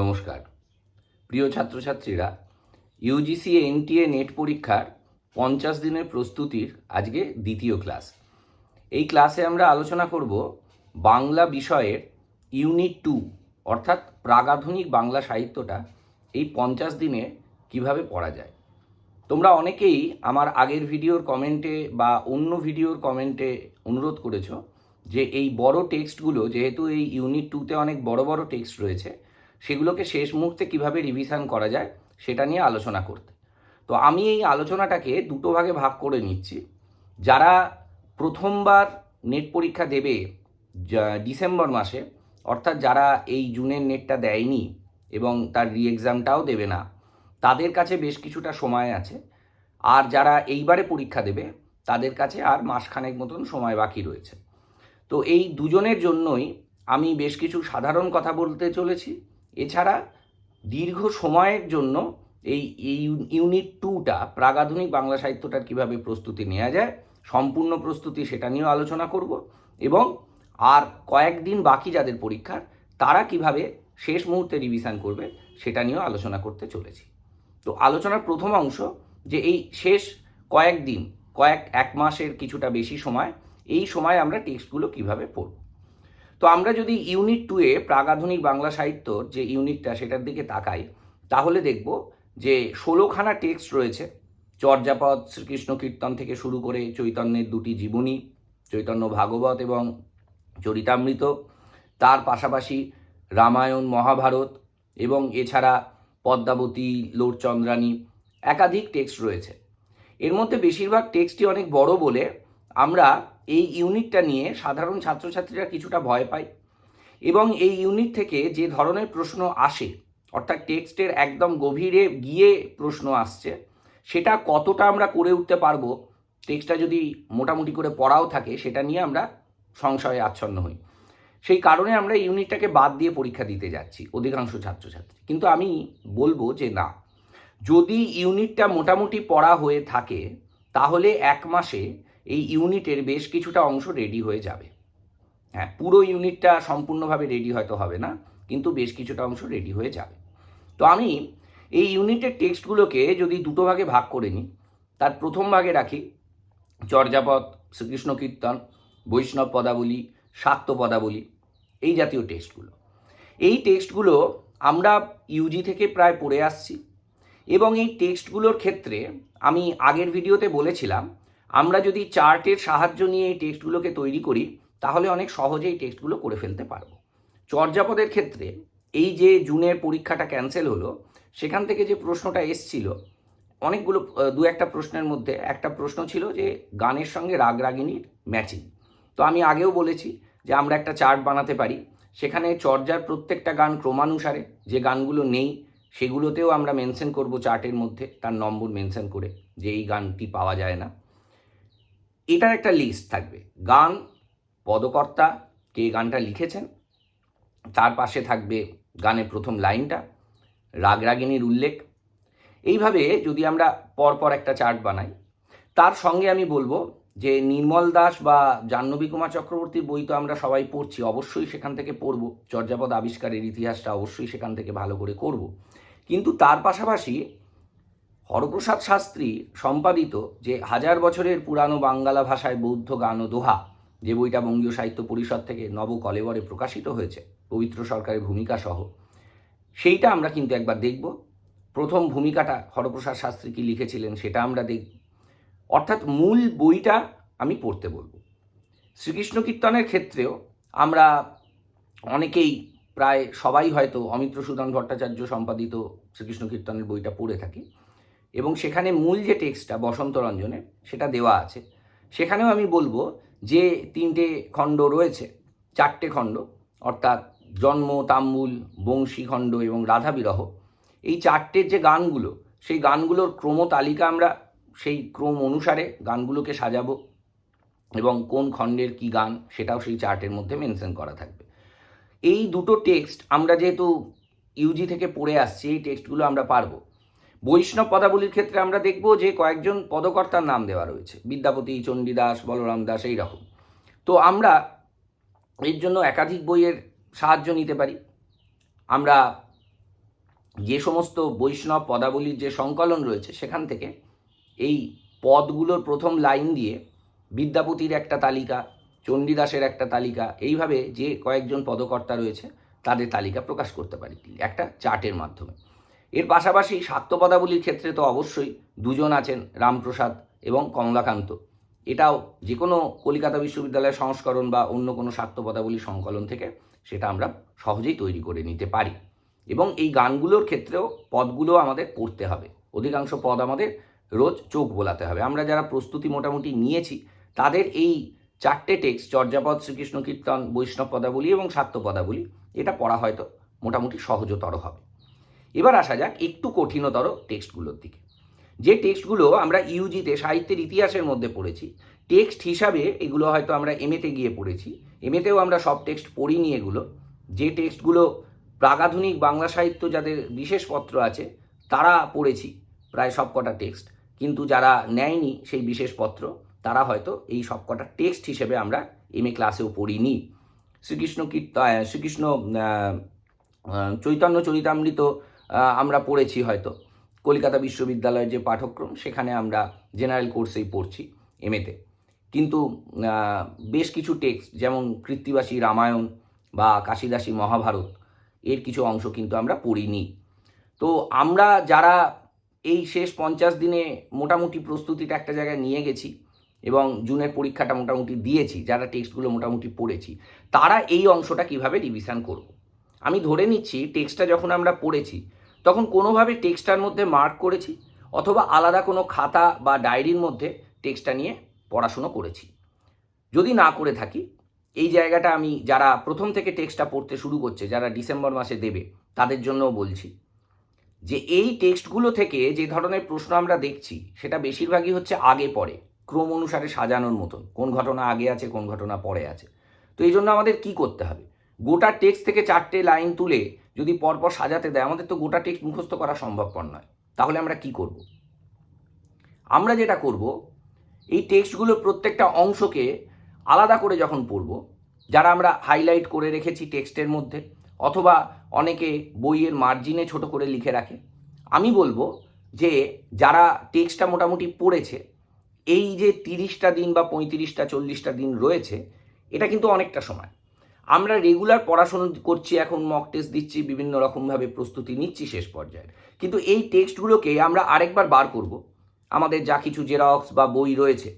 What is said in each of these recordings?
নমস্কার। প্রিয় ছাত্রছাত্রীরা ইউজিসি এনটিএ নেট পরীক্ষার পঞ্চাশ দিনের প্রস্তুতির আজকে দ্বিতীয় ক্লাস। এই ক্লাসে আমরা আলোচনা করব বাংলা বিষয়ের ইউনিট টু, অর্থাৎ প্রাগাধুনিক বাংলা সাহিত্যটা এই পঞ্চাশ দিনে কীভাবে পড়া যায়। তোমরা অনেকেই আমার আগের ভিডিওর কমেন্টে বা অন্য ভিডিওর কমেন্টে অনুরোধ করেছ যে এই বড় টেক্সটগুলো, যেহেতু এই ইউনিট টুতে অনেক বড় বড় টেক্সট রয়েছে সেগুলোকে শেষ মুহূর্তে কীভাবে রিভিশন করা যায়, সেটা নিয়ে আলোচনা করতে। তো আমি এই আলোচনাটাকে দুটো ভাগে ভাগ করে নিচ্ছি। যারা প্রথমবার নেট পরীক্ষা দেবে ডিসেম্বর মাসে, অর্থাৎ যারা এই জুনের নেটটা দেয়নি এবং তার রি এক্সামটাও দেবে না, তাদের কাছে বেশ কিছুটা সময় আছে। আর যারা এইবারে পরীক্ষা দেবে, তাদের কাছে আর মাসখানেক মতন সময় বাকি রয়েছে। তো এই দুজনের জন্যই আমি বেশ কিছু সাধারণ কথা বলতে চলেছি। এছাড়া দীর্ঘ সময়ের জন্য এই ইউনিট টুটা প্রাগাধুনিক বাংলা সাহিত্যটার কীভাবে প্রস্তুতি নেওয়া যায়, সম্পূর্ণ প্রস্তুতি সেটা নিয়েও আলোচনা করব এবং আর কয়েকদিন বাকি যাদের পরীক্ষার, তারা কীভাবে শেষ মুহূর্তে রিভিশন করবে সেটা নিয়েও আলোচনা করতে চলেছি। তো আলোচনার প্রথম অংশ যে এই শেষ কয়েকদিন, কয়েক এক মাসের কিছুটা বেশি সময়, এই সময় আমরা টেক্সটগুলো কীভাবে পড়ব? তো আমরা যদি ইউনিট টুয়ে প্রাগাধুনিক বাংলা সাহিত্যর যে ইউনিটটা সেটার দিকে তাকাই, তাহলে দেখব যে ষোলোখানা টেক্সট রয়েছে। চর্যাপদ, শ্রীকৃষ্ণ কীর্তন থেকে শুরু করে চৈতন্যের দুটি জীবনী, চৈতন্য ভাগবত এবং চরিতামৃত। তার পাশাপাশি রামায়ণ, মহাভারত এবং এছাড়া পদ্মাবতী লোরচন্দ্রানী একাধিক টেক্সট রয়েছে। এর মধ্যে বেশিরভাগ টেক্সটই অনেক বড় বলে আমরা এই ইউনিটটা নিয়ে সাধারণ ছাত্রছাত্রীরা কিছুটা ভয় পায় এবং এই ইউনিট থেকে যে ধরনের প্রশ্ন আসে, অর্থাৎ টেক্সটের একদম গভীরে গিয়ে প্রশ্ন আসছে, সেটা কতটা আমরা করে উঠতে পারব, টেক্সটটা যদি মোটামুটি করে পড়াও থাকে, সেটা নিয়ে আমরা সংশয়ে আচ্ছন্ন হই। সেই কারণে আমরা ইউনিটটাকে বাদ দিয়ে পরীক্ষা দিতে যাচ্ছি, অধিকাংশ ছাত্রছাত্রী। কিন্তু আমি বলব যে না, যদি ইউনিটটা মোটামুটি পড়া হয়ে থাকে, তাহলে এক মাসে এই ইউনিটের বেশ কিছুটা অংশ রেডি হয়ে যাবে। হ্যাঁ পুরো ইউনিটটা সম্পূর্ণভাবে রেডি হয়তো হবে না, কিন্তু বেশ কিছুটা অংশ রেডি হয়ে যাবে। তো আমি এই ইউনিটের টেক্সটগুলোকে যদি দুটো ভাগে ভাগ করে নিই, তার প্রথম ভাগে রাখি চর্যাপদ, শ্রীকৃষ্ণ কীর্তন, বৈষ্ণব পদাবলী, শাক্ত পদাবলী, এই জাতীয় টেক্সটগুলো। এই টেক্সটগুলো আমরা ইউজি থেকে প্রায় পড়ে আসছি এবং এই টেক্সটগুলোর ক্ষেত্রে আমি আগের ভিডিওতে বলেছিলাম আমরা যদি চার্টের সাহায্য নিয়ে এই টেক্সটগুলোকে তৈরি করি, তাহলে অনেক সহজে এই টেক্সটগুলো করে ফেলতে পারব। চর্যাপদের ক্ষেত্রে এই যে জুনের পরীক্ষাটা ক্যান্সেল হলো, সেখান থেকে যে প্রশ্নটা এসছিল, অনেকগুলো দু একটা প্রশ্নের মধ্যে একটা প্রশ্ন ছিল যে গানের সঙ্গে রাগ রাগিনীর ম্যাচিং। তো আমি আগেও বলেছি যে আমরা একটা চার্ট বানাতে পারি, সেখানে চর্যার প্রত্যেকটা গান ক্রমানুসারে, যে গানগুলো নেই, সেগুলোতেও আমরা মেনশন করব চার্টের মধ্যে, তার নম্বর মেনশন করে, যে এই গানটি পাওয়া যায় না। এটার একটা লিস্ট থাকবে। গান পদকর্তা কে গানটা লিখেছেন তার পাশে থাকবে গানের প্রথম লাইনটা, রাগরাগিনীর উল্লেখ। এইভাবে যদি আমরা পরপর একটা চার্ট বানাই, তার সঙ্গে আমি বলব যে নির্মল দাস বা জাহ্নবী কুমার চক্রবর্তীর বই তো আমরা সবাই পড়ছি, অবশ্যই সেখান থেকে পড়ব। চর্যাপদ আবিষ্কারের ইতিহাসটা অবশ্যই সেখান থেকে ভালো করে করব। কিন্তু তার পাশাপাশি হরপ্রসাদ শাস্ত্রী সম্পাদিত যে হাজার বছরের পুরানো বাঙ্গালা ভাষায় বৌদ্ধ গান ও দোহা, যে বইটা বঙ্গীয় সাহিত্য পরিষদ থেকে নব কলেবরে প্রকাশিত হয়েছে, পবিত্র সরকারের ভূমিকা সহ, সেইটা আমরা কিন্তু একবার দেখব। প্রথম ভূমিকাটা হরপ্রসাদ শাস্ত্রী কি লিখেছিলেন সেটা আমরা দেখব। অর্থাৎ মূল বইটা আমি পড়তে বলব। শ্রীকৃষ্ণ কীর্তনের ক্ষেত্রেও আমরা অনেকেই প্রায় সবাই হয়তো অমিত্র সুদান ভট্টাচার্য সম্পাদিত শ্রীকৃষ্ণ কীর্তনের বইটা পড়ে থাকি। এবং সেখানে মূল যে টেক্সটটা বসন্ত রঞ্জনের, সেটা দেওয়া আছে। সেখানেও আমি বলব যে তিনটে খণ্ড রয়েছে, চারটে খণ্ড, অর্থাৎ জন্ম, তাম্বুল, বংশী খণ্ড এবং রাধা বিরহ। এই চারটের যে গানগুলো, সেই গানগুলোর ক্রম তালিকা আমরা সেই ক্রম অনুসারে গানগুলোকে সাজাবো এবং কোন খণ্ডের কি গান, সেটাও সেই চার্টের মধ্যে মেনশন করা থাকবে। এই দুটো টেক্সট আমরা যেহেতু ইউজি থেকে পড়ে আসছি, এই টেক্সটগুলো আমরা পারব। বৈষ্ণব পদাবলীর ক্ষেত্রে আমরা দেখব যে কয়েকজন পদকর্তার নাম দেওয়া রয়েছে। বিদ্যাপতি, চণ্ডীদাস, বলরাম দাস এই রকম তো আমরা এর জন্য একাধিক বইয়ের সাহায্য নিতে পারি। আমরা যে সমস্ত বৈষ্ণব পদাবলীর যে সংকলন রয়েছে সেখান থেকে এই পদগুলোর প্রথম লাইন দিয়ে বিদ্যাপতির একটা তালিকা, চণ্ডীদাসের একটা তালিকা, এইভাবে যে কয়েকজন পদকর্তা রয়েছে তাদের তালিকা প্রকাশ করতে পারি। একটা চার্টের মাধ্যমে। এর পাশাপাশি শাক্ত ক্ষেত্রে তো অবশ্যই দুজন আছেন রামপ্রসাদ এবং কমলাকান্ত। এটাও যে কোনো কলিকাতা বিশ্ববিদ্যালয়ের সংস্করণ বা অন্য কোনো শাক্ত সংকলন থেকে সেটা আমরা সহজেই তৈরি করে নিতে পারি। এবং এই গানগুলোর ক্ষেত্রেও পদগুলো আমাদের পড়তে হবে। অধিকাংশ পদ আমাদের রোজ চোখ বোলাতে হবে। আমরা যারা প্রস্তুতি মোটামুটি নিয়েছি, তাদের এই চারটে টেক্সট, চর্যাপদ, শ্রীকৃষ্ণ, কীর্তন, বৈষ্ণব পদাবলী এবং শাক্ত পদাবলী এটা পড়া হয়তো মোটামুটি সহজতর হবে। এবার আসা যাক একটু কঠিনতর টেক্সটগুলোর দিকে। যে টেক্সটগুলো আমরা ইউজিতে সাহিত্যের ইতিহাসের মধ্যে পড়েছি, টেক্সট হিসাবে এগুলো হয়তো আমরা এমএতে গিয়ে পড়েছি এমএতেও আমরা সব টেক্সট পড়িনি এগুলো। যে টেক্সটগুলো প্রাগাধুনিক বাংলা সাহিত্য যাদের বিশেষ পত্র আছে, তারা পড়েছি প্রায় সবকটা টেক্সট। কিন্তু যারা নেয়নি সেই বিশেষ পত্র, তারা হয়তো এই সবকটা টেক্সট হিসেবে আমরা এম এ ক্লাসেও পড়িনি। শ্রীকৃষ্ণ কীর্ত শ্রীকৃষ্ণ চৈতন্য চরিতামৃত আমরা পড়েছি হয়তো। কলকাতা বিশ্ববিদ্যালয়ের যে পাঠ্যক্রম, সেখানে আমরা জেনারেল কোর্সেই পড়ছি এমএতে কিন্তু বেশ কিছু টেক্সট যেমন কৃত্তিবাসী রামায়ণ বা কাশিদাসী মহাভারত, এর কিছু অংশ কিন্তু আমরা পড়িনি। তো আমরা যারা এই শেষ পঞ্চাশ দিনে মোটামুটি প্রস্তুতিটা একটা জায়গায় নিয়ে গেছি এবং জুনের পরীক্ষাটা মোটামুটি দিয়েছি, যারা টেক্সটগুলো মোটামুটি পড়েছি, তারা এই অংশটা কীভাবে রিভিশন করব? আমি ধরে নিচ্ছি টেক্সটটা যখন আমরা পড়েছি তখন কোনোভাবে টেক্সটার মধ্যে মার্ক করেছি অথবা আলাদা কোনো খাতা বা ডায়েরির মধ্যে টেক্সটটা নিয়ে পড়াশুনো করেছি। যদি না করে থাকি, এই জায়গাটা আমি যারা প্রথম থেকে টেক্সটটা পড়তে শুরু করছে, যারা ডিসেম্বর মাসে দেবে, তাদের জন্যও বলছি যে এই টেক্সটগুলো থেকে যে ধরনের প্রশ্ন আমরা দেখছি, সেটা বেশিরভাগই হচ্ছে আগে পরে ক্রম অনুসারে সাজানোর মতন, কোন ঘটনা আগে আছে, কোন ঘটনা পরে আছে। তো এই জন্য আমাদের কি করতে হবে? গোটা টেক্সট থেকে চারটে লাইন তুলে যদি পরপর সাজাতে দেয়, আমাদের তো গোটা টেক্সট মুখস্থ করা সম্ভবপর নয়। তাহলে আমরা কি করব? আমরা যেটা করব, এই টেক্সটগুলোর প্রত্যেকটা অংশকে আলাদা করে যখন পড়ব, যারা আমরা হাইলাইট করে রেখেছি টেক্সটের মধ্যে, অথবা অনেকে বইয়ের মার্জিনে ছোট করে লিখে রাখে, আমি বলব যে যারা টেক্সটটা মোটামুটি পড়েছে, এই যে তিরিশটা দিন বা পঁয়ত্রিশটা, চল্লিশটা দিন রয়েছে, এটা কিন্তু অনেকটা সময়। আমরা রেগুলার পড়াশোনা করছি, এখন মক টেস্ট দিচ্ছি, বিভিন্ন রকমভাবে প্রস্তুতি নিচ্ছি শেষ পর্যায়ে কিন্তু এই টেক্সটগুলোকে আমরা আরেকবার বার করব। আমাদের যা কিছু জেরক্স বা বই রয়েছে,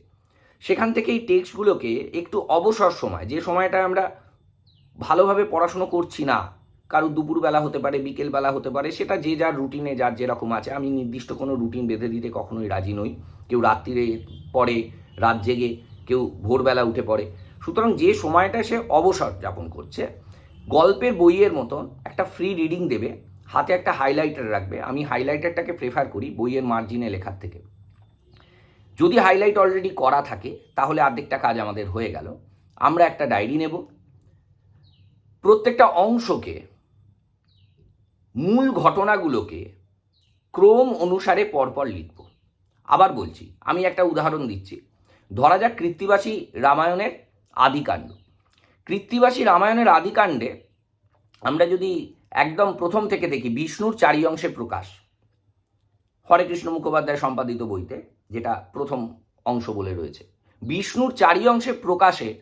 সেখান থেকে এই টেক্সটগুলোকে একটু অবসর সময়, যে সময়টা আমরা ভালোভাবে পড়াশুনো করছি না, কারও দুপুরবেলা হতে পারে, বিকেলবেলা হতে পারে, সেটা যে যার রুটিনে যার যেরকম আছে, আমি নির্দিষ্ট কোনো রুটিন বেঁধে দিতে কখনোই রাজি নই। কেউ রাত্রিরে পড়ে, রাত জেগে, কেউ ভোরবেলা উঠে পড়ে। সুতরাং যে সময়টা সে অবসর যাপন করছে, গল্পের বইয়ের মতন একটা ফ্রি রিডিং দেবে, হাতে একটা হাইলাইটার রাখবে। আমি হাইলাইটারটাকে প্রেফার করি বইয়ের মার্জিনে লেখার থেকে। যদি হাইলাইট অলরেডি করা থাকে, তাহলে অর্ধেকটা কাজ আমাদের হয়ে গেল। আমরা একটা ডায়েরি নেব। প্রত্যেকটা অংশকে, মূল ঘটনাগুলোকে ক্রম অনুসারে পরপর লিখব। আবার বলছি, আমি একটা উদাহরণ দিচ্ছি। ধরা যাক কৃত্তিবাসী রামায়ণের আদিকাণ্ড। কৃত্তিবাসী রামায়ণের আদিকাণ্ডে আমরা যদি একদম প্রথম থেকে দেখি, বিষ্ণুর চারি অংশে প্রকাশ। হরে কৃষ্ণ মুখোপাধ্যায় সম্পাদিত বইতে, যেটা প্রথম অংশ বলে রয়েছে। বিষ্ণুর চারি অংশে প্রকাশের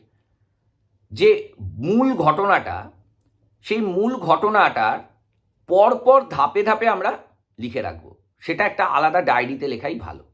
যে মূল ঘটনাটা, সেই মূল ঘটনাটার পরপর ধাপে ধাপে আমরা লিখে রাখব। সেটা একটা আলাদা ডায়েরিতে লেখাই ভালো।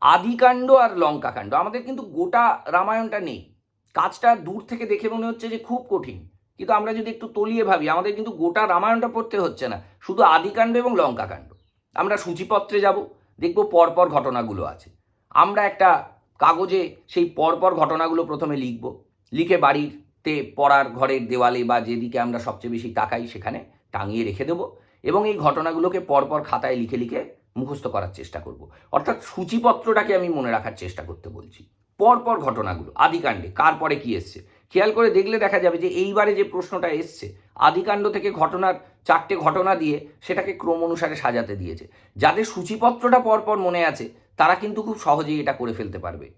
আদিকাণ্ড আর লঙ্কাকাণ্ড। আমাদের কিন্তু গোটা রামায়ণটা নেই। কাজটা দূর থেকে দেখে মনে হচ্ছে যে খুব কঠিন। কিন্তু আমরা যদি একটু তলিয়ে ভাবি, আমাদের কিন্তু গোটা রামায়ণটা পড়তে হচ্ছে না। শুধু আদিকাণ্ড এবং লঙ্কাকাণ্ড। আমরা সূচিপত্রে যাব, দেখব পরপর ঘটনাগুলো আছে। আমরা একটা কাগজে সেই পরপর ঘটনাগুলো প্রথমে লিখব। লিখে বাড়িতে পড়ার ঘরের দেওয়ালে বা যেদিকে আমরা সবচেয়ে বেশি তাকাই, সেখানে টাঙিয়ে রেখে দেবো। এবং এই ঘটনাগুলোকে পরপর খাতায় লিখে লিখে মুখস্থ করার চেষ্টা করব। অর্থাৎ সূচিপত্রটাকে আমি মনে রাখার চেষ্টা করতে বলছি। পরপর ঘটনাগুলো, আদিকাণ্ডে, কার পরে কি এসছে? খেয়াল করে দেখলে দেখা যাবে যে এইবারে যে প্রশ্নটা এসছে, আদিকাণ্ড থেকে ঘটনার চারটে ঘটনা দিয়ে সেটাকে ক্রম অনুসারে সাজাতে দিয়েছে। যাদের সূচিপত্রটা পরপর মনে আছে, তারা কিন্তু খুব সহজেই এটা করে ফেলতে পারবে।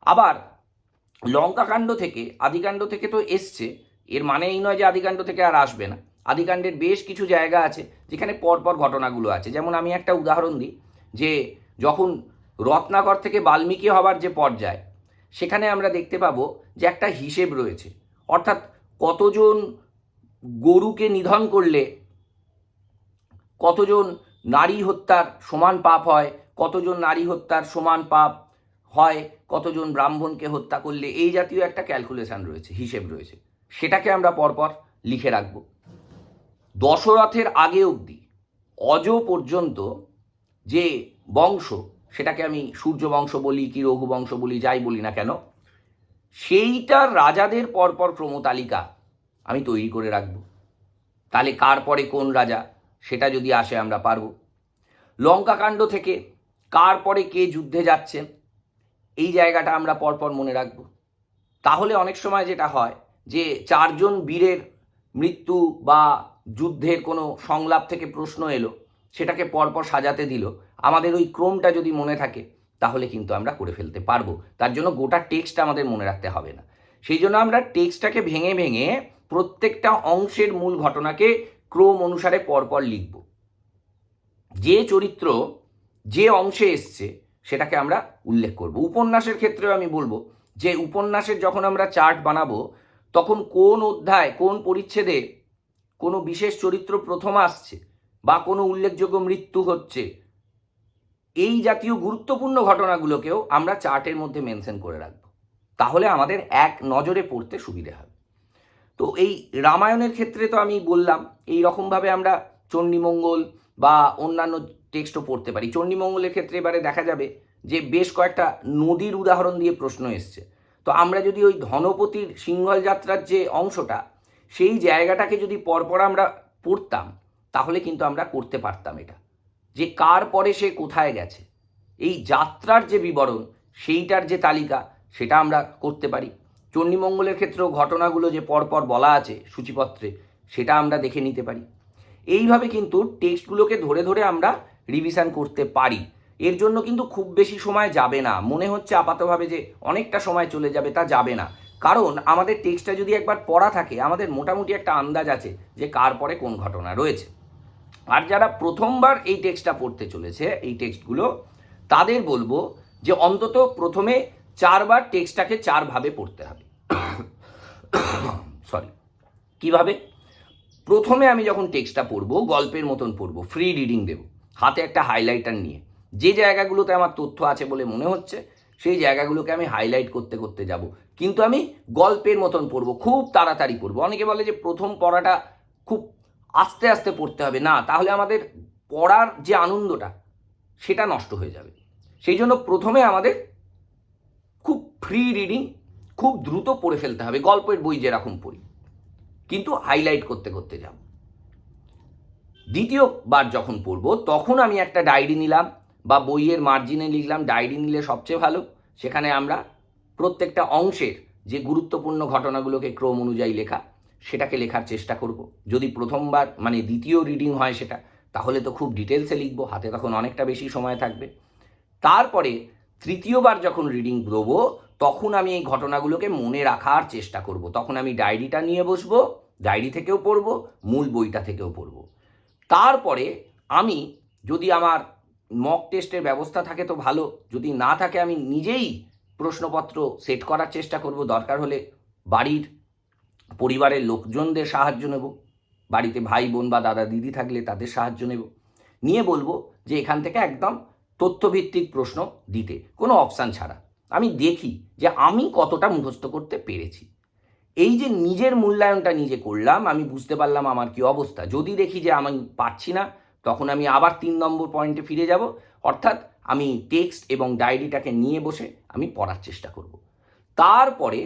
আবার লঙ্কাকাণ্ড থেকে, আদিকাণ্ড থেকে তো এসছে, এর মানে এই নয় যে আদিকাণ্ড থেকে আর আসবে না। আদিকাণ্ডের বেশ কিছু জায়গা আছে যেখানে পরপর ঘটনাগুলো আছে। যেমন আমি একটা উদাহরণ দিই যে যখন রত্নাকর থেকে বাল্মীকি হবার যে পর্যায়, সেখানে আমরা দেখতে পাবো যে একটা হিসেব রয়েছে। অর্থাৎ কতজন গরুকে নিধন করলে, কতজন নারী হত্যার সমান পাপ হয়, কতজন নারী হত্যার সমান পাপ হয়, কতজন ব্রাহ্মণকে হত্যা করলে, এই জাতীয় একটা ক্যালকুলেশন রয়েছে, হিসেব রয়েছে। সেটাকে আমরা পরপর লিখে রাখব। দশরথের আগে অবধি, অজ পর্যন্ত যে বংশ, সেটাকে আমি সূর্য বংশ বলি কি রঘু বংশ বলি, যাই বলি না কেন, সেইটার রাজাদের পরপর ক্রমতালিকা আমি তৈরি করে রাখব। তাহলে কার পরে কোন রাজা, সেটা যদি আসে আমরা পারব। লঙ্কাকাণ্ড থেকে কার পরে কে যুদ্ধে যাচ্ছেন এই জায়গাটা আমরা পরপর মনে রাখব। তাহলে অনেক সময় যেটা হয় যে চারজন বীরের মৃত্যু বা যুদ্ধের কোনো সংলাপ থেকে প্রশ্ন এলো, সেটাকে পরপর সাজাতে দিল। আমাদের ওই ক্রমটা যদি মনে থাকে, তাহলে কিন্তু আমরা করে ফেলতে পারব। তার জন্য গোটা টেক্সট আমাদের মনে রাখতে হবে না। সেই জন্য আমরা টেক্সটটাকে ভেঙে ভেঙে প্রত্যেকটা অংশের মূল ঘটনাকে ক্রম অনুসারে পরপর লিখব। যে চরিত্র যে অংশে এসছে, সেটাকে আমরা উল্লেখ করব। উপন্যাসের ক্ষেত্রেও আমি বলব যে, উপন্যাসের যখন আমরা চার্ট বানাবো, তখন কোন অধ্যায় কোন পরিচ্ছেদে কোনো বিশেষ চরিত্র প্রথম আসছে বা কোনো উল্লেখযোগ্য মৃত্যু হচ্ছে, এই জাতীয় গুরুত্বপূর্ণ ঘটনাগুলোকেও আমরা চার্টের মধ্যে মেনশন করে রাখব। তাহলে আমাদের এক নজরে পড়তে সুবিধে হবে। তো এই রামায়ণের ক্ষেত্রে তো আমি বললাম, এই রকমভাবে আমরা চণ্ডীমঙ্গল বা অন্যান্য টেক্সটও পড়তে পারি। চণ্ডীমঙ্গলের ক্ষেত্রে এবারে দেখা যাবে যে বেশ কয়েকটা নদীর উদাহরণ দিয়ে প্রশ্ন এসছে। তো আমরা যদি ওই ধনপতির সিংহল যাত্রার যে অংশটা সেই জায়গাটাকে যদি পরপর আমরা পড়তাম, তাহলে কিন্তু আমরা করতে পারতাম এটা। যে কার পরে সে কোথায় গেছে, এই যাত্রার যে বিবরণ, সেইটার যে তালিকা, সেটা আমরা করতে পারি। চণ্ডীমঙ্গলের ক্ষেত্রেও ঘটনাগুলো যে পরপর বলা আছে সূচিপত্রে, সেটা আমরা দেখে নিতে পারি। এইভাবে কিন্তু টেক্সটগুলোকে ধরে ধরে আমরা রিভিশন করতে পারি। এর জন্য কিন্তু খুব বেশি সময় যাবে না। মনে হচ্ছে আপাতভাবে যে অনেকটা সময় চলে যাবে, তা যাবে না। কারণ আমাদের টেক্সটটা যদি একবার পড়া থাকে, আমাদের মোটামুটি একটা আন্দাজ আছে যে কার পরে কোন ঘটনা রয়েছে। আর যারা প্রথমবার এই টেক্সটটা পড়তে চলেছে, এই টেক্সটগুলো, তাদের বলব যে অন্তত প্রথমে চারবার টেক্সটটাকে চারভাবে পড়তে হবে। সরি কীভাবে? প্রথমে আমি যখন টেক্সটটা পড়ব, গল্পের মতন পড়ব ফ্রি রিডিং দেব, হাতে একটা হাইলাইটার নিয়ে। যে জায়গাগুলোতে আমার তথ্য আছে বলে মনে হচ্ছে, সেই জায়গাগুলোকে আমি হাইলাইট করতে করতে যাব। কিন্তু আমি গল্পের মতন পড়ব, খুব তাড়াতাড়ি পড়ব। অনেকে বলে যে প্রথম পড়াটা খুব আস্তে আস্তে পড়তে হবে। না, তাহলে আমাদের পড়ার যে আনন্দটা, সেটা নষ্ট হয়ে যাবে। সেই জন্য প্রথমে আমাদের খুব ফ্রি রিডিং খুব দ্রুত পড়ে ফেলতে হবে। গল্পের বই যেরকম পড়ি। কিন্তু হাইলাইট করতে করতে যাব। দ্বিতীয়বার যখন পড়ব, তখন আমি একটা ডায়েরি নিলাম বা বইয়ের মার্জিনে লিখলাম। ডায়েরি নিলে সবচেয়ে ভালো। সেখানে আমরা প্রত্যেকটা অংশের যে গুরুত্বপূর্ণ ঘটনাগুলোকে ক্রম অনুযায়ী লেখা, সেটাকে লেখার চেষ্টা করব। যদি প্রথমবার মানে দ্বিতীয় রিডিং হয় সেটা, তাহলে তো খুব ডিটেলসে লিখব, হাতে তখন অনেকটা বেশি সময় থাকবে। তারপরে তৃতীয়বার যখন রিডিং দেবো, তখন আমি এই ঘটনাগুলোকে মনে রাখার চেষ্টা করব। তখন আমি ডায়েরিটা নিয়ে বসবো ডায়েরি থেকেও পড়ব, মূল বইটা থেকেও পড়ব। তারপরে আমি যদি আমার মক টেস্টের ব্যবস্থা থাকে তো ভালো, যদি না থাকে আমি নিজেই প্রশ্নপত্র সেট করার চেষ্টা করব। দরকার হলে বাড়ির পরিবারের লোকজনদের সাহায্য নেব। বাড়িতে ভাই, বোন বা দাদা, দিদি থাকলে তাদের সাহায্য নেব। নিয়ে বলব যে এখান থেকে একদম তথ্যভিত্তিক প্রশ্ন দিতে। কোনো অপশান ছাড়া। আমি দেখি যে আমি কতটা মুখস্থ করতে পেরেছি। এই যে নিজের মূল্যায়নটা নিজে করলাম, আমি বুঝতে পারলাম আমার কি অবস্থা। যদি দেখি যে আমি পারছি না, তখন আমি আবার তিন নম্বর পয়েন্টে ফিরে যাব। অর্থাৎ আমি টেক্সট এবং ডায়েরিটাকে নিয়ে বসে আমি পড়ার চেষ্টা করব। তারপরে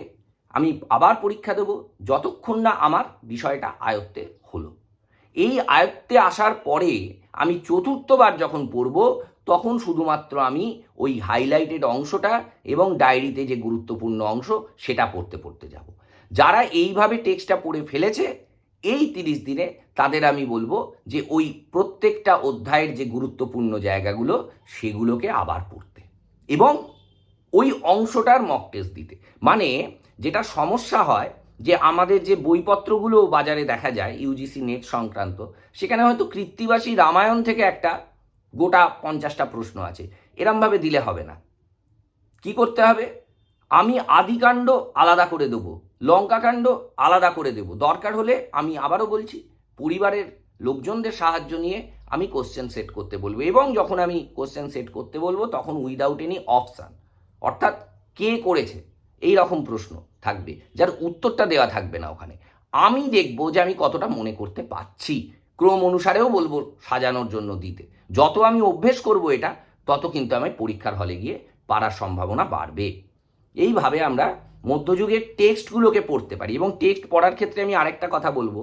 আমি আবার পরীক্ষা দেব যতক্ষণ না আমার বিষয়টা আয়ত্তে হলো। এই আয়ত্তে আসার পরে আমি চতুর্থবার যখন পড়ব, তখন শুধুমাত্র আমি ওই হাইলাইটেড অংশটা এবং ডায়েরিতে যে গুরুত্বপূর্ণ অংশ সেটা পড়তে পড়তে যাব। যারা এইভাবে টেক্সটটা পড়ে ফেলেছে এই তিরিশ দিনে তাদের আমি বলব যে ওই প্রত্যেকটা অধ্যায়ের যে গুরুত্বপূর্ণ জায়গাগুলো, সেগুলোকে আবার পড়তে। এবং ওই অংশটার মক টেস্ট দিতে। মানে যেটা সমস্যা হয় যে আমাদের যে বইপত্রগুলো বাজারে দেখা যায় ইউজিসি নেট সংক্রান্ত, সেখানে হয়তো কৃত্তিবাসী রামায়ণ থেকে একটা গোটা পঞ্চাশটা প্রশ্ন আছে। এরমভাবে দিলে হবে না। কি করতে হবে? আমি আদিকাণ্ড আলাদা করে দেবো। লঙ্কাকাণ্ড আলাদা করে দেবো। দরকার হলে আমি আবারও বলছি, পরিবারের লোকজনদের সাহায্য নিয়ে আমি কোশ্চেন সেট করতে বলব এবং যখন আমি কোশ্চেন সেট করতে বলব, তখন উইদাউট এনি অপশান অর্থাৎ কে করেছে? এই রকম প্রশ্ন থাকবে, যার উত্তরটা দেওয়া থাকবে না ওখানে। আমি দেখব যে আমি কতটা মনে করতে পারছি। ক্রম অনুসারেও বলব সাজানোর জন্য দিতে। যত আমি অভ্যেস করব এটা, তত কিন্তু আমি পরীক্ষার হলে গিয়ে পারার সম্ভাবনা বাড়বে। এইভাবে আমরা মধ্যযুগের টেক্সটগুলোকে পড়তে পারি। এবং টেক্সট পড়ার ক্ষেত্রে আমি আরেকটা কথা বলব।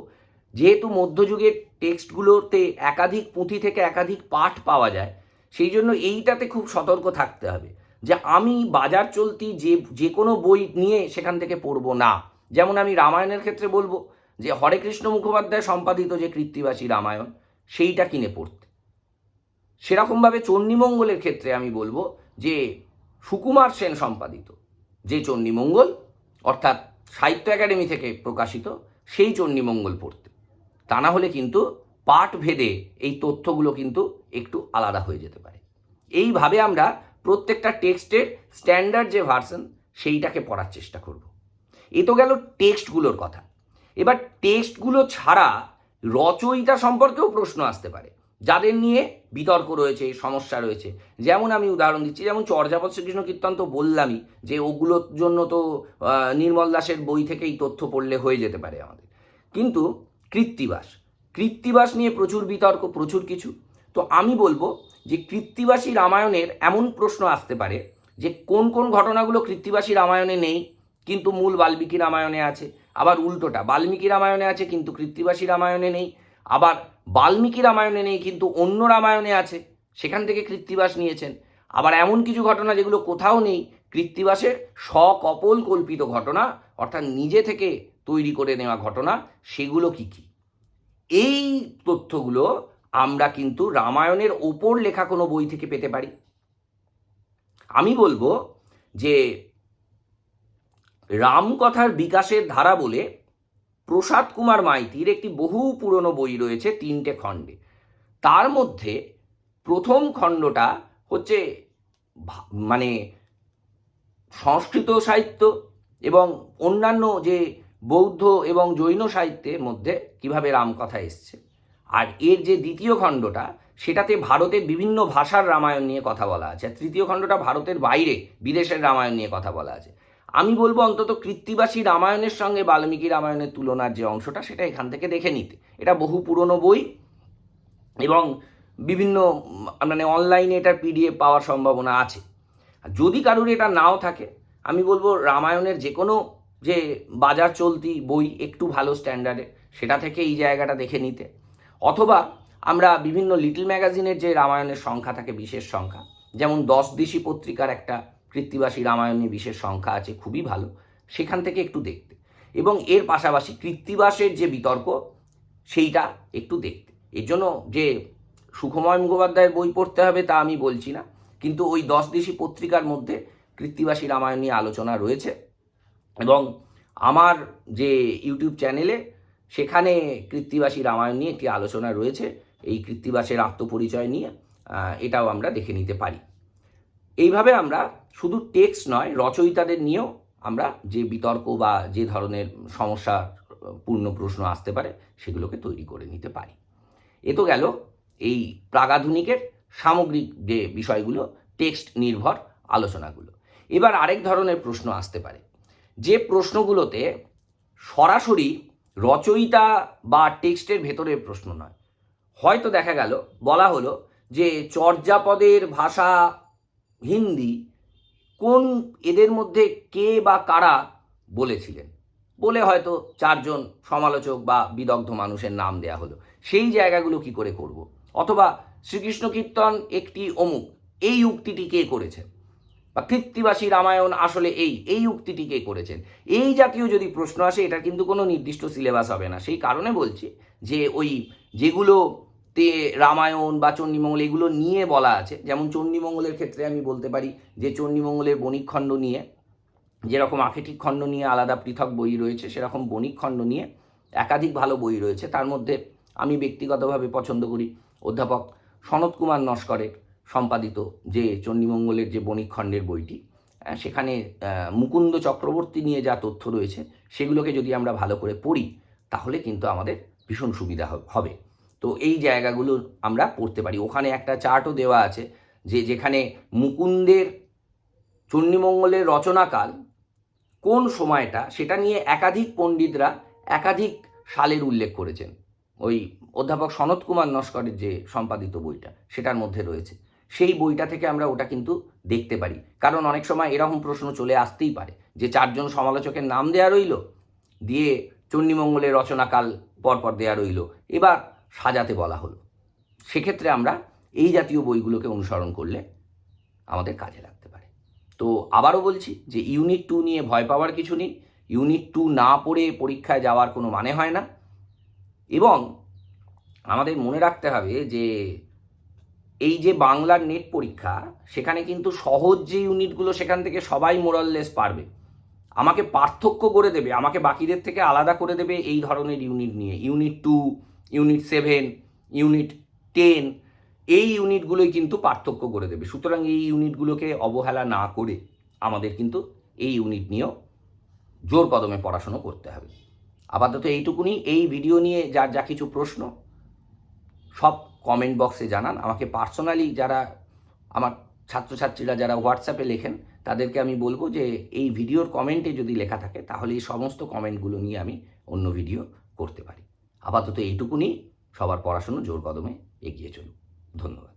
যেহেতু মধ্যযুগের টেক্সটগুলোতে একাধিক পুঁথি থেকে একাধিক পাঠ পাওয়া যায়, সেই জন্য এইটাতে খুব সতর্ক থাকতে হবে যে আমি বাজার চলতি যে যে কোনো বই নিয়ে সেখান থেকে পড়ব না। যেমন আমি রামায়ণের ক্ষেত্রে বলব যে হরে কৃষ্ণ মুখোপাধ্যায় সম্পাদিত যে কৃত্তিবাসী রামায়ণ, সেইটা কিনে পড়তে। সেরকমভাবে চণ্ডীমঙ্গলের ক্ষেত্রে আমি বলব যে সুকুমার সেন সম্পাদিত। যে চণ্ডীমঙ্গল, অর্থাৎ সাহিত্য একাডেমি থেকে প্রকাশিত, সেই চণ্ডীমঙ্গল পড়তে। তা না হলে কিন্তু পাঠ ভেদে এই তথ্যগুলো কিন্তু একটু আলাদা হয়ে যেতে পারে। এইভাবে আমরা প্রত্যেকটা টেক্সটের স্ট্যান্ডার্ড যে ভার্সন, সেইটাকে পড়ার চেষ্টা করব। এ তো গেল টেক্সটগুলোর কথা। এবার টেক্সটগুলো ছাড়া রচয়িতা সম্পর্কেও প্রশ্ন আসতে পারে। যাদের নিয়ে বিতর্ক রয়েছে, সমস্যা রয়েছে। যেমন আমি উদাহরণ দিচ্ছি, যেমন চর্যাপদ শ্রীকৃষ্ণ কীর্তন তো বললামই যে ওগুলোর জন্য তো নির্মল দাসের বই থেকেই তথ্য পড়লে হয়ে যেতে পারে আমাদের। কিন্তু কৃত্তিবাস কৃত্তিবাস নিয়ে প্রচুর বিতর্ক, প্রচুর কিছু। তো আমি বলব যে কৃত্তিবাসী রামায়ণের এমন প্রশ্ন আসতে পারে যে কোন কোন ঘটনাগুলো কৃত্তিবাসী রামায়ণে নেই, কিন্তু মূল বাল্মীকি রামায়ণে আছে। আবার উল্টোটা, বাল্মীকি রামায়ণে আছে, কিন্তু কৃত্তিবাসী রামায়ণে নেই। আবার বাল্মীকি রামায়ণে নেই, কিন্তু অন্য রামায়ণে আছে। সেখান থেকে কৃত্তিবাস নিয়েছেন। আবার এমন কিছু ঘটনা যেগুলো কোথাও নেই, কৃত্তিবাসের সকপল কল্পিত ঘটনা, অর্থাৎ নিজে থেকে তৈরি করে নেওয়া ঘটনা, সেগুলো কি কি? এই তথ্যগুলো আমরা কিন্তু রামায়ণের ওপর লেখা কোনো বই থেকে পেতে পারি। আমি বলব যে রামকথার বিকাশের ধারা বলে প্রসাদ কুমার মাইতির একটি বহু পুরনো বই রয়েছে তিনটে খণ্ডে। তার মধ্যে প্রথম খণ্ডটা হচ্ছে মানে সংস্কৃত সাহিত্য এবং অন্যান্য যে বৌদ্ধ এবং জৈন সাহিত্যের মধ্যে কীভাবে রামকথা এসছে। আর এর যে দ্বিতীয় খণ্ডটা, সেটাতে ভারতের বিভিন্ন ভাষার রামায়ণ নিয়ে কথা বলা আছে। তৃতীয় খণ্ডটা ভারতের বাইরে, বিদেশের রামায়ণ নিয়ে কথা বলা আছে। আমি বলব অন্তত কৃত্তিবাসী রামায়ণের সঙ্গে বাল্মীকি রামায়ণের তুলনার যে অংশটা, সেটা এখান থেকে দেখে নিতে। এটা বহু পুরনো বই এবং বিভিন্ন মানে অনলাইনে এটার পিডিএফ পাওয়ার সম্ভাবনা আছে। যদি কারোর এটা নাও থাকে, আমি বলব রামায়ণের যে কোনো যে বাজার চলতি বই একটু ভালো স্ট্যান্ডার্ডে সেটা থেকে এই জায়গাটা দেখে নিতে। অথবা আমরা বিভিন্ন লিটল ম্যাগাজিনের যে রামায়ণের সংখ্যা থাকে, বিশেষ সংখ্যা, যেমন দশ দিশি পত্রিকার একটা কৃত্তিবাসী রামায়ণে বিশেষ সংখ্যা আছে, খুবই ভালো। সেখান থেকে একটু দেখতে। এবং এর পাশাপাশি কৃত্তিবাসের যে বিতর্ক, সেইটা একটু দেখতে। এর জন্য যে সুখময় মুখোপাধ্যায়ের বই পড়তে হবে তা আমি বলছি না। কিন্তু ওই দশ দেশি পত্রিকার মধ্যে কৃত্তিবাসী রামায়ণ নিয়ে আলোচনা রয়েছে। এবং আমার যে ইউটিউব চ্যানেলে সেখানে কৃত্তিবাসী রামায়ণ নিয়ে একটি আলোচনা রয়েছে। এই কৃত্তিবাসের আত্মপরিচয় নিয়ে এটাও আমরা দেখে নিতে পারি। এইভাবে আমরা শুধু টেক্সট নয়, রচয়িতাদের নিয়েও আমরা যে বিতর্ক বা যে ধরনের সমস্যা, পূর্ণ প্রশ্ন আসতে পারে, সেগুলোকে তৈরি করে নিতে পারি। এ তো গেল এই প্রাগাধুনিকের সামগ্রিক যে বিষয়গুলো টেক্সট নির্ভর আলোচনাগুলো। এবার আরেক ধরনের প্রশ্ন আসতে পারে। যে প্রশ্নগুলোতে সরাসরি রচয়িতা বা টেক্সটের ভেতরের প্রশ্ন নয়। হয়তো দেখা গেল, বলা হলো যে চর্যাপদের ভাষা হিন্দি কোন এদের মধ্যে কে বা কারা বলেছিলেন? বলে হয়তো চারজন সমালোচক বা বিদগ্ধ মানুষের নাম দেয়া হলো। সেই জায়গাগুলো কি করে করব। অথবা শ্রীকৃষ্ণ কীর্তন একটি অমুক, এই উক্তিটি কে করেছেন বা কৃত্তিবাসী রামায়ণ আসলে এই এই উক্তিটি কে করেছেন? এই জাতীয় যদি প্রশ্ন আসে, এটা কিন্তু কোনো নির্দিষ্ট সিলেবাস হবে না। সেই কারণে বলছি যে ওই যেগুলো তে রামায়ণ বা চণ্ডীমঙ্গল এগুলো নিয়ে বলা আছে। যেমন চণ্ডীমঙ্গলের ক্ষেত্রে আমি বলতে পারি যে চণ্ডীমঙ্গলের বণিকখণ্ড নিয়ে, যেরকম আখেটিক খণ্ড নিয়ে আলাদা পৃথক বই রয়েছে, সেরকম বণিক খণ্ড নিয়ে একাধিক ভালো বই রয়েছে। তার মধ্যে আমি ব্যক্তিগতভাবে পছন্দ করি অধ্যাপক সনত কুমার নস্করের সম্পাদিত যে চণ্ডীমঙ্গলের যে বণিক খণ্ডের বইটি। সেখানে মুকুন্দ চক্রবর্তী নিয়ে যা তথ্য রয়েছে, সেগুলোকে যদি আমরা ভালো করে পড়ি, তাহলে কিন্তু আমাদের ভীষণ সুবিধা হবে। তো এই জায়গাগুলো আমরা পড়তে পারি। ওখানে একটা চার্টও দেওয়া আছে যে যেখানে মুকুন্দের চণ্ডীমঙ্গলের রচনাকাল কোন সময়টা সেটা নিয়ে একাধিক পণ্ডিতরা একাধিক সালের উল্লেখ করেছেন। ওই অধ্যাপক সনত কুমার নস্করের যে সম্পাদিত বইটা সেটার মধ্যে রয়েছে। সেই বইটা থেকে আমরা ওটা কিন্তু দেখতে পারি। কারণ অনেক সময় এরকম প্রশ্ন চলে আসতেই পারে যে চারজন সমালোচকের নাম দেয়া রইল, দিয়ে চণ্ডীমঙ্গলের রচনাকাল পরপর দেয়া রইল। এবার সাজাতে বলা হলো। সেক্ষেত্রে আমরা এই জাতীয় বইগুলোকে অনুসরণ করলে আমাদের কাজে লাগতে পারে। তো আবারও বলছি যে ইউনিট টু নিয়ে ভয় পাওয়ার কিছু নেই। ইউনিট টু না পড়ে পরীক্ষায় যাওয়ার কোনো মানে হয় না। এবং আমাদের মনে রাখতে হবে যে এই যে বাংলার নেট পরীক্ষা, সেখানে কিন্তু সহজ যে ইউনিটগুলো সেখান থেকে সবাই মোরাললেস পারবে। আমাকে পার্থক্য করে দেবে, আমাকে বাকিদের থেকে আলাদা করে দেবে এই ধরনের ইউনিট নিয়ে। Unit two unit seven, unit ten, এই ইউনিটগুলোই কিন্তু পার্থক্য করে দেবে। সুতরাং এই ইউনিটগুলোকে অবহেলা না করে আমাদের কিন্তু এই ইউনিট নিয়েও জোর কদমে পড়াশুনো করতে হবে। আপাতত এইটুকুনি। এই ভিডিও নিয়ে যার যা কিছু প্রশ্ন, সব কমেন্ট বক্সে জানান। আমাকে পার্সোনালি যারা আমার ছাত্রছাত্রীরা যারা হোয়াটসঅ্যাপে লেখেন, তাদেরকে আমি বলব যে এই ভিডিওর কমেন্টে যদি লেখা থাকে, তাহলে এই সমস্ত কমেন্টগুলো নিয়ে আমি অন্য ভিডিও করতে পারি। আপাতত এইটুকুনি। সবার পড়াশুনো জোর কদমে এগিয়ে চলুন ধন্যবাদ।